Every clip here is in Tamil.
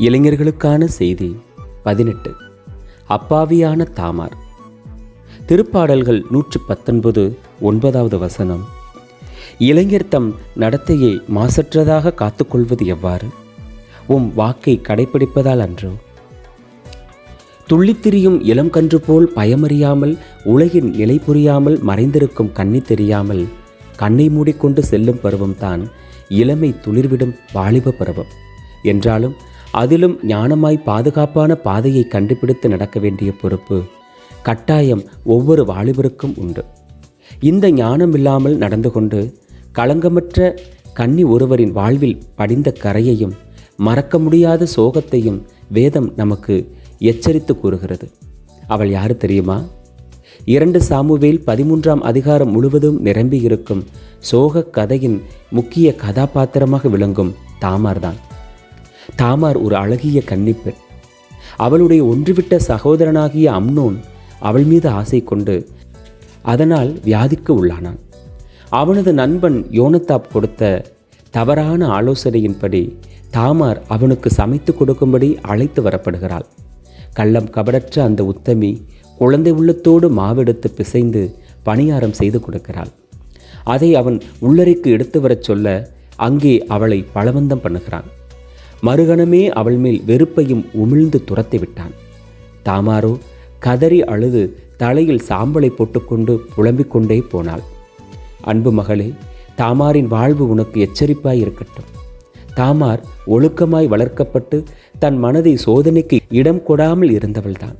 இளைஞர்களுக்கான செய்தி பதினெட்டு. அப்பாவியான தாமார். திருப்பாடல்கள் நூற்று பத்தொன்பது ஒன்பதாவது வசனம். இளைஞர் தம் நடத்தையை மாசற்றதாக காத்துக்கொள்வது எவ்வாறு? உம் வாக்கை கடைபிடிப்பதால் அன்றோ? துள்ளித்திரியும் இளம் கன்று போல் பயமறியாமல் உலகின் நிலை புரியாமல் மறைந்திருக்கும் கண்ணி தெரியாமல் கண்ணை மூடிக்கொண்டு செல்லும் பருவம்தான் இளமை துளிர்விடும் வாலிப பருவம். என்றாலும் அதிலும் ஞானமாய் பாதுகாப்பான பாதையை கண்டுபிடித்து நடக்க வேண்டிய பொறுப்பு கட்டாயம் ஒவ்வொரு வாலிபருக்கும் உண்டு. இந்த ஞானம் இல்லாமல் நடந்து கொண்டு களங்கமற்ற கன்னி ஒருவரின் வாழ்வில் படிந்த கரையையும் மறக்க முடியாத சோகத்தையும் வேதம் நமக்கு எச்சரித்து கூறுகிறது. அவள் யாரு தெரியுமா? இரண்டு சாமுவேல் பதிமூன்றாம் அதிகாரம் முழுவதும் நிரம்பியிருக்கும் சோக கதையின் முக்கிய கதாபாத்திரமாக விளங்கும் தாமார்தான். தாமார் ஒரு அழகிய கன்னிப்பெண். அவளுடைய ஒன்றுவிட்ட சகோதரனாகிய அம்னோன் அவள் மீது ஆசை கொண்டு அதனால் வியாதிக்கு உள்ளானான். அவனது நண்பன் யோனத்தாப் கொடுத்த தவறான ஆலோசனையின்படி தாமார் அவனுக்கு சமைத்து கொடுக்கும்படி அழைத்து வரப்படுகிறாள். கள்ளம் கபடற்ற அந்த உத்தமி குழந்தை உள்ளத்தோடு மாவெடுத்து பிசைந்து பணியாரம் செய்து கொடுக்கிறாள். அதை அவன் உள்ளறைக்கு எடுத்து வரச் சொல்ல அங்கே அவளை பலவந்தம் பண்ணுகிறான். மறுகணமே அவள் மேல் வெறுப்பையும் உமிழ்ந்து துரத்தி விட்டான். தாமாரோ கதறி அழுது தலையில் சாம்பலை போட்டுக்கொண்டு புலம்பிக் கொண்டே போனாள். அன்பு மகளே தாமாரின் வாழ்வு உனக்கு எச்சரிப்பாய் இருக்கட்டும். தாமார் ஒழுக்கமாய் வளர்க்கப்பட்டு தன் மனதை சோதனைக்கு இடம் கொடாமல் இருந்தவள்தான்.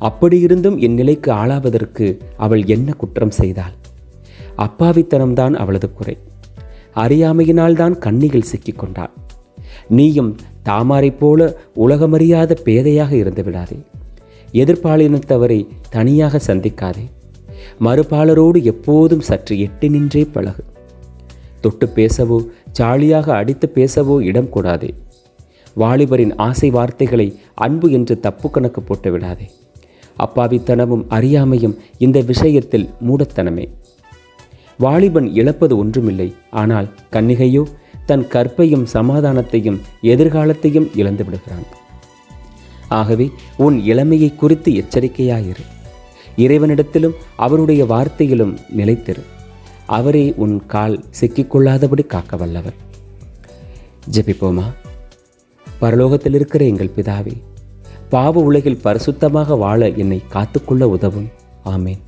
அப்படியிருந்தும் என் நிலைக்கு ஆளாவதற்கு அவள் என்ன குற்றம் செய்தாள்? அப்பாவித்தனம்தான் அவளது குறை. அறியாமையினால்தான் கண்ணிகள் சிக்கிக்கொண்டாள். நீயும் தாமாரைப் போல உலகமறியாத பேதையாக இருந்து விடாதே. எதிர்ப்பாளினத்தவரை தனியாக சந்திக்காதே. மறுபாளரோடு எப்போதும் சற்று எட்டி நின்றே பழகு. தொட்டு பேசவோ ஜாலியாக அடித்து பேசவோ இடம் கூடாதே. வாலிபரின் ஆசை வார்த்தைகளை அன்பு என்று தப்பு கணக்கு போட்டு விடாதே. அப்பாவித்தனமும் அறியாமையும் இந்த விஷயத்தில் மூடத்தனமே. வாலிபன் இழப்பது ஒன்றுமில்லை ஆனால் கன்னிகையோ தன் கற்பையும் சமாதானத்தையும் எதிர்காலத்தையும் இழந்து விடுகிறான். ஆகவே உன் இளமையை குறித்து எச்சரிக்கையாயிரு. இறைவனிடத்திலும் அவருடைய வார்த்தையிலும் நிலைத்திரு. அவரே உன் கால் சிக்கிக்கொள்ளாதபடி காக்க வல்லவர். ஜெபிப்போமா? பரலோகத்தில் இருக்கிற எங்கள் பிதாவே பாவ உலகில் பரிசுத்தமாக வாழ என்னை காத்துக்கொள்ள உதவும். ஆமேன்.